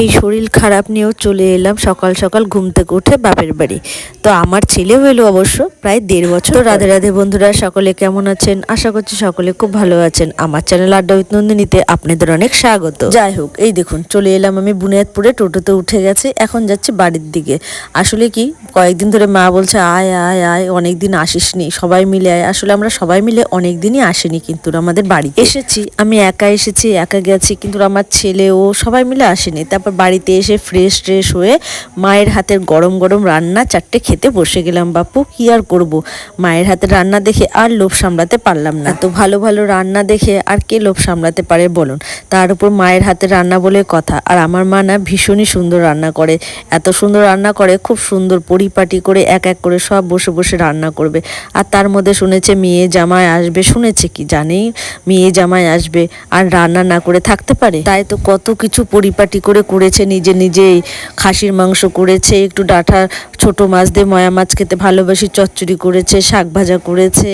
এই শরীর খারাপ নিয়েও চলে এলাম সকাল সকাল ঘুম থেকে উঠে বাপের বাড়ি। তো আমার ছেলে হইল অবশ্য প্রায় দেড় বছর। রাধে রাধে বন্ধুরা, সকলে কেমন আছেন? আশা করছি সকলে খুব ভালো আছেন। আমার চ্যানেল আড্ডা উইথ নন্দিনীতে আপনাদের অনেক স্বাগত। যাই হোক, এই দেখুন, চলে এলাম আমি বুনিয়াদপুরে, টোটোতে উঠে গেছে, এখন যাচ্ছি বাড়ির দিকে। আসলে কি, কয়েকদিন ধরে মা বলছে, আয় আয় আয় অনেক দিন আসিসনি। সবাই মিলে আয়। আসলে আমরা সবাই মিলে অনেক দিনই আসিনি কিন্তু আমাদের বাড়ি এসেছি, আমি একা এসেছি, একা গেছি কিন্তু আমার ছেলে, ও সবাই মিলে আসেনি। তারপর বাড়িতে এসে ফ্রেশ ট্রেশ হয়ে মায়ের হাতের গরম গরম রান্না চারটে খেতে বসে গেলাম। বাপু, কি আর করব? মায়ের হাতের রান্না দেখে আর লোভ সামলাতে পারলাম না। তো ভালো ভালো রান্না দেখে আর কে লোভ সামলাতে পারে বলুন? তার উপর মায়ের হাতের রান্না বলে কথা। আর আমার মা না ভীষণই সুন্দর রান্না করে। এত সুন্দর রান্না করে, খুব সুন্দর পরিপাটি করে এক এক করে সব বসে বসে রান্না করবে। আর তার মধ্যে শুনেছে মেয়ে জামাই আসবে। শুনেছে কি জানেই মেয়ে জামাই আসবে। আর রান্না না করে থাকতে পারে? তাই তো কত কিছু পরিপাটি করে করেছে নিজে নিজেই খাসির মাংস করেছে একটু ডাঁটা ছোট মাছ দিয়ে ময়া মাছ খেতে ভালোবাসি, চচ্চড়ি করেছে শাক ভাজা করেছে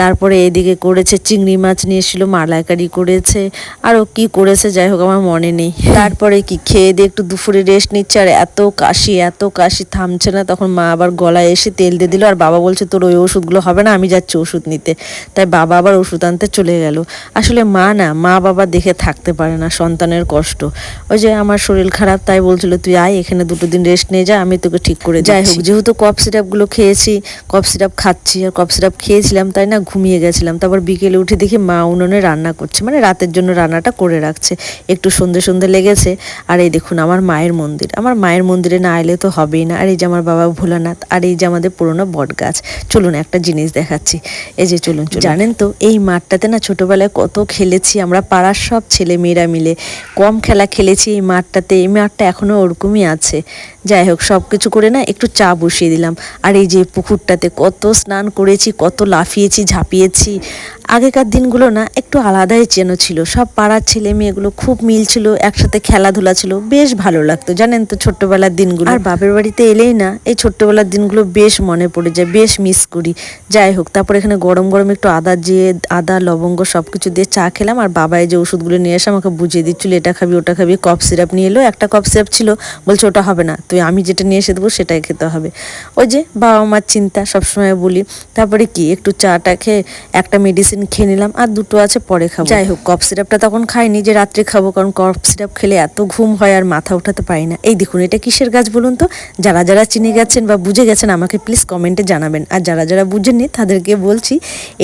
তারপরে এদিকে করেছে চিংড়ি মাছ নিয়ে এসেছিল, মালাইকারি করেছে আরও কি করেছে যাই হোক, আমার মনে নেই। তারপরে কি, খেয়ে দিয়ে একটু দুপুরে রেস্ট নিচ্ছে, আর এত কাশি এত কাশি থামছে না, তখন মা আবার গলায় এসে তেল দিয়ে দিল, আর বাবা বলছে, তোর ওই ওষুধগুলো হবে না, আমি যাচ্ছি ওষুধ নিতে। তাই বাবা আবার ওষুধ আনতে চলে গেল। আসলে মা না, মা বাবা দেখে থাকতে পারে না সন্তানের কষ্ট। ওই যে আমার শরীর খারাপ তাই বলছিল তুই আয় এখানে দুটো দিন রেস্ট নিয়ে যা আমি তোকে ঠিক করে যাই হোক যেহেতু কফ সিরাপগুলো খেয়েছি কফ সিরাপ খাচ্ছি আর কফ সিরাপ খেয়েছিলাম তাই না ঘুমিয়ে গেছিলাম। তারপর বিকেলে উঠে দেখি মা উনুনে রান্না করছে মানে রাতের জন্য রান্নাটা করে রাখছে। একটু সন্ধে সন্ধে লেগেছে। আর এই দেখুন আমার মায়ের মন্দির। আমার মায়ের মন্দিরে না এলে তো হবেই না। আর এই যে আমার বাবা ভোলানাথ আর এই যে আমাদের পুরোনো বট গাছ চলুন একটা জিনিস দেখাচ্ছি। এই যে চলুন। জানেন তো এই মাঠটাতে না ছোটবেলায় কত খেলেছি আমরা পাড়ার সব ছেলে মেয়েরা মিলে। কম খেলা খেলেছি এই মাঠটাতে। এই মাঠটা এখনও ওরকমই আছে। যাই হোক সব কিছু করে না একটু চা বসিয়ে দিলাম। আর এই যে পুকুরটাতে কত স্নান করেছি, কত লাফিয়েছি, ঝাঁপিয়েছি আগেকার দিনগুলো না একটু আলাদাই চেন ছিল। সব পাড়ার ছেলে মেয়েগুলো খুব মিল ছিল, একসাথে খেলাধুলা ছিল, বেশ ভালো লাগতো। জানেন তো ছোট্টবেলার দিনগুলো? আর বাপের বাড়িতে এলেই না, এই ছোট্টবেলার দিনগুলো বেশ মনে পড়ে যায়, বেশ মিস করি। যাই হোক, তারপর এখানে গরম গরম একটু আদা দিয়ে আদা, লবঙ্গ সব কিছু দিয়ে চা খেলাম, আর বাবা এই যে ওষুধগুলো নিয়ে এসে আমাকে বুঝিয়ে দিচ্ছিল, এটা খাবি, ওটা খাবি কফ সিরাপ নিয়ে এলো, একটা কফ সিরাপ ছিল। বলছে, ওটা হবে না, তুই আমি যেটা নিয়ে এসে দেবো, সেটাই খেতে হবে। ওই যে বাবা মার চিন্তা সবসময় বলি। তারপরে কি, একটু চাটা খেয়ে একটা মেডিসিন খেয়ে নিলাম আর দুটো আছে, পরে খাব। যাই হোক কফ সিরাপটা তখন খাইনি যে রাত্রে খাব, কারণ কফ সিরাপ খেলে এত ঘুম হয় আর মাথা উঠাতে পারি না। এই দেখুন, এটা কিসের গাছ বলুন তো? যারা যারা চিনে গেছেন বা বুঝে গেছেন আমাকে প্লিজ কমেন্টে জানাবেন। আর যারা যারা বুঝেননি, তাদেরকে বলছি,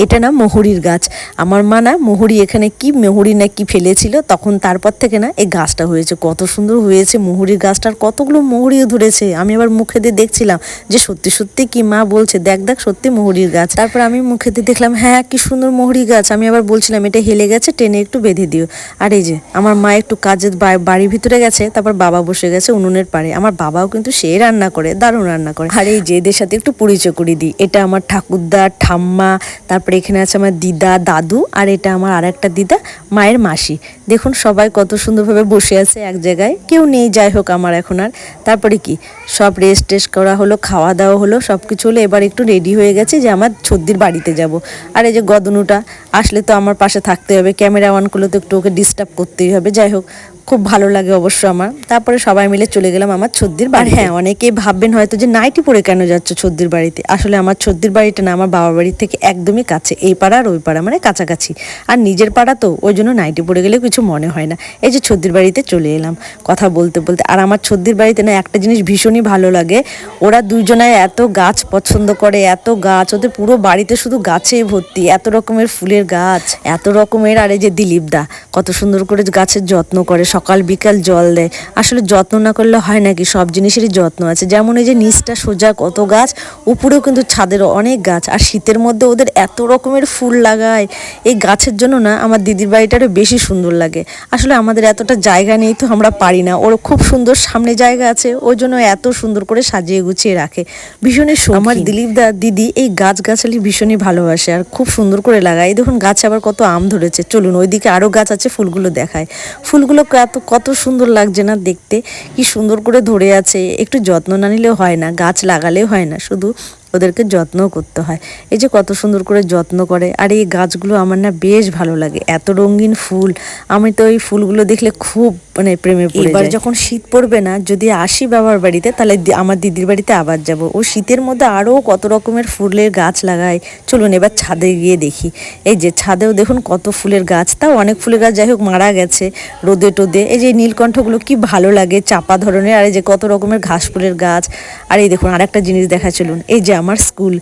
এটা না মহুরির গাছ। আমার মা না মহুরি এখানে কি মহুরি না কি ফেলেছিল, তখন তারপর থেকে না এই গাছটা হয়েছে। কত সুন্দর হয়েছে মহুরির গাছটার কতগুলো মহুরিও ধরেছে। আমি আবার মুখে দিয়ে দেখছিলাম যে সত্যি সত্যি কি মা বলছে, দেখ দেখ সত্যি মহুরির গাছ। তারপর আমি মুখে দিয়ে দেখলাম হ্যাঁ কি সুন্দর মহুরি গাছ, আমি আবার বলছিলাম এটা হেলে গেছে, টেনে একটু বেঁধে দিও। আর এই যে, আমার মা একটু কাজের বাড়ির ভিতরে গেছে, তারপর বাবা বসে গেছে উনুনের পাড়ে। আমার বাবাও কিন্তু সে রান্না করে, দারুণ রান্না করে। আর এই যে, এদের সাথে একটু পরিচয় করে দিই। এটা আমার ঠাকুরদা ঠাম্মা, তারপরে এখানে আছে আমার দিদা দাদু, আর এটা আমার আর একটা দিদা মায়ের মাসি। দেখুন সবাই কত সুন্দরভাবে বসে আছে এক জায়গায়। কেউ নেই, যাই হোক আমার এখন আর। তারপরে কি, সব রেস্ট টেস্ট করা হলো, খাওয়া দাওয়া হলো সব কিছু হলো। এবার একটু রেডি হয়ে গেছে যে, আমার ছদ্দির বাড়িতে যাব। আর এই যে, গদনুটা আসলে তো আমার পাশে থাকতে হবে। ক্যামেরা অন করলে তো একটু ওকে ডিস্টার্ব করতেই হবে। যাই হোক খুব ভালো লাগে অবশ্য আমার। তারপরে সবাই মিলে চলে গেলাম আমার ছদ্দির বাড়ি হ্যাঁ অনেকেই ভাববেন হয়তো যে নাইটি পরে কেন যাচ্ছ ছদ্দির বাড়িতে? আসলে আমার ছদ্দির বাড়িটা না আমার বাবার বাড়ির থেকে একদমই কাছে। এই পাড়া আর ওই পাড়া মানে কাছাকাছি। আর নিজের পাড়া তো ওই জন্য নাইটি পরে গেলে কিছু মনে হয় না। এই যে ছদ্দির বাড়িতে চলে এলাম কথা বলতে বলতে। আর আমার ছদ্দির বাড়িতে না একটা জিনিস ভীষণই ভালো লাগে। ওরা দুজনায় এত গাছ পছন্দ করে এত গাছ ওদের পুরো বাড়িতে শুধু গাছে ভর্তি এত রকমের ফুলের গাছ এত রকমের আর এই যে দিলীপ দা কত সুন্দর করে গাছের যত্ন করে সকাল বিকাল জল দেয়। আসলে যত্ন না করলে হয় নাকি সব জিনিসেরই যত্ন আছে। যেমন এই যে নিচটা সোজা কত গাছ উপরেও কিন্তু ছাদের অনেক গাছ। আর শীতের মধ্যে ওদের এত রকমের ফুল লাগায়। এই গাছের জন্য না আমার দিদির বাড়িটা আরও বেশি সুন্দর লাগে। আসলে আমাদের এতটা জায়গা নেই তো আমরা পারি না। ওর খুব সুন্দর সামনে জায়গা আছে। ওই জন্য এত সুন্দর করে সাজিয়ে গুছিয়ে রাখে। ভীষণই। আমার দিলীপ দা দিদি এই গাছ গাছালি ভীষণই ভালোবাসে। আর খুব সুন্দর করে লাগায়। এই দেখুন গাছে আবার কত আম ধরেছে। চলুন ওইদিকে আরও গাছ আছে ফুলগুলো দেখায়। ফুলগুলো এত কত সুন্দর লাগছে না দেখতে। কি সুন্দর করে ধরে আছে। একটু যত্ন না নিলেও হয় না। গাছ লাগালেও হয় না। শুধু ওদেরকে যত্নও করতে হয়। এই যে কত সুন্দর করে যত্ন করে আর এই গাছগুলো আমার না বেশ ভালো লাগে। এত রঙিন ফুল আমি তো এই ফুলগুলো দেখলে খুব মানে প্রেমে পড়ে এবার যখন শীত পড়বে না যদি আসি বাবার বাড়িতে তাহলে আমার দিদির বাড়িতে আবার যাব। ও শীতের মধ্যে আরও কত রকমের ফুলের গাছ লাগায়। চলুন এবার ছাদে গিয়ে দেখি। এই যে ছাদেও দেখুন কত ফুলের গাছ তাও অনেক ফুলের গাছ যাই হোক মারা গেছে রোদে টোদে। এই যে নীলকণ্ঠগুলো কি ভালো লাগে চাপা ধরনের আর এই যে কত রকমের ঘাস ফুলের গাছ। আর এই দেখুন আরেকটা জিনিস দেখা চলুন। এই যে আমার স্কুল।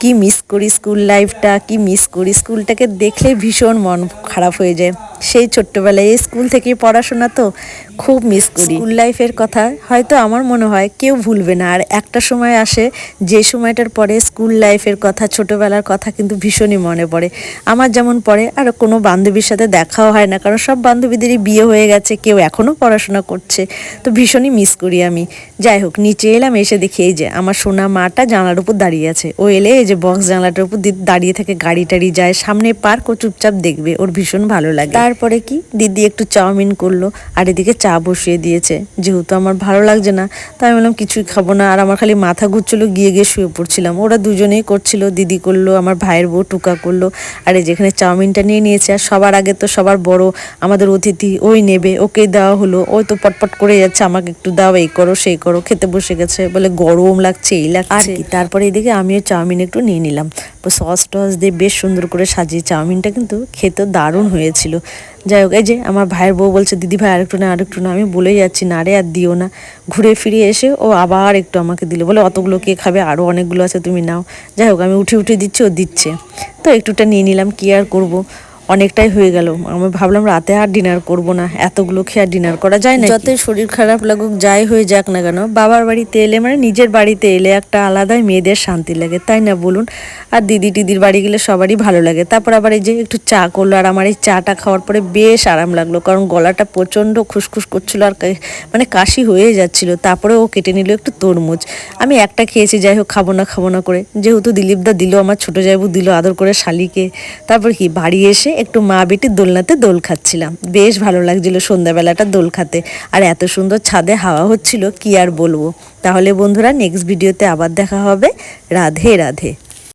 কি মিস করি স্কুল লাইফটা কি মিস করি স্কুলটাকে দেখলে ভীষণ মন খারাপ হয়ে যায়। সেই ছোট্টবেলায় স্কুল থেকে পড়াশোনা তো খুব মিস করি। স্কুল লাইফের কথা হয়তো আমার মনে হয় কেউ ভুলবে না। আর একটা সময় আসে যে সময়টার পরে স্কুল লাইফের কথা ছোটবেলার কথা কিন্তু ভীষণই মনে পড়ে। আমার যেমন পড়ে আর কোনো বান্ধবীর সাথে দেখাও হয় না কারণ সব বান্ধবীদেরই বিয়ে হয়ে গেছে কেউ এখনও পড়াশোনা করছে। তো ভীষণই মিস করি আমি। যাই হোক নিচে এলাম এসে দেখি এই যে আমার সোনা মাটা জানলার উপর দাঁড়িয়ে আছে। ও এলে এই যে বক্স জানলাটার উপর দাঁড়িয়ে থাকে গাড়ি টাড়ি যায় সামনে পার্ক ও চুপচাপ দেখবে ওর ভীষণ ভালো লাগে। তারপরে কি? দিদি একটু চাউমিন করল আর এদিকে চা বসিয়ে দিয়েছে। যেহেতু আমার ভালো লাগছে না, তাই আমি বললাম, কিছুই খাব না। আর আমার খালি মাথা ঘুরছিল, গিয়ে গিয়ে শুয়ে পড়ছিলাম। ওরা দুজনেই করছিল, দিদি করল, আমার ভাইয়ের বউ টুকা করল। আর এই যেখানে চাউমিনটা নিয়ে নিয়েছে, আর সবার আগে তো সবার বড়, আমাদের অতিথি ওই নেবে, ওকেই দেওয়া হলো। ওই তো পটপট করে যাচ্ছে, আমাকে একটু দাও, এই করো, সেই করো। খেতে বসে গেছে, বলে, গরম লাগছে, এই লাগছে। আর কি, তারপরে এদিকে আমিও চাউমিন একটু নিয়ে নিলাম। সস টস দিয়ে বেশ সুন্দর করে সাজিয়ে, চাউমিনটা কিন্তু খেতে দারুণ হয়েছিল। যাই হোক, এই যে আমার ভাইয়ের বউ বলছে, দিদি ভাই, আরেকটু না আরেকটু না। আমি বলেই যাচ্ছি, না রে, আর দিও না। ঘুরে ফিরে এসে ও আবার একটু আমাকে দিল, বলে, অতগুলো কে খাবে? আরও অনেকগুলো আছে, তুমি নাও। যাই হোক, আমি উঠে উঠে দিচ্ছি, ও দিচ্ছে। তো একটুটা নিয়ে নিলাম, কি আর করব? অনেকটাই হয়ে গেল। আমি ভাবলাম রাতে আর ডিনার করব না। এতগুলো খেয়ে আর ডিনার করা যায় না যতই শরীর খারাপ লাগুক, যাই হয়ে যাক না কেন, বাবার বাড়িতে এলে মানে নিজের বাড়িতে এলে একটা আলাদাই মেয়েদের শান্তি লাগে, তাই না বলুন? আর দিদি টিদির বাড়ি গেলে সবারই ভালো লাগে। তারপর আবার এই যে একটু চা করল, আর আমার এই চাটা খাওয়ার পরে বেশ আরাম লাগল, কারণ গলাটা প্রচণ্ড খুসখুস করছিল আর মানে কাশি হয়ে যাচ্ছিল। তারপরে ও কেটে নিল একটু তরমুজ। আমি একটা খেয়েছি, যাই হোক, খাব না খাব না করে। যেহেতু দিলীপদা দিল, আমার ছোট জায়বু দিল আদর করে শালিকে। তারপর কি, বাড়ি এসে একটু মা বেটির দোলনাতে দোল খাচ্ছিলাম। বেশ ভালো লাগছিল সন্ধ্যাবেলাটা দোল খাতে। আর এত সুন্দর ছাদে হাওয়া হচ্ছিল, কি আর বলব। তাহলে বন্ধুরা নেক্সট ভিডিওতে আবার দেখা হবে। রাধে রাধে।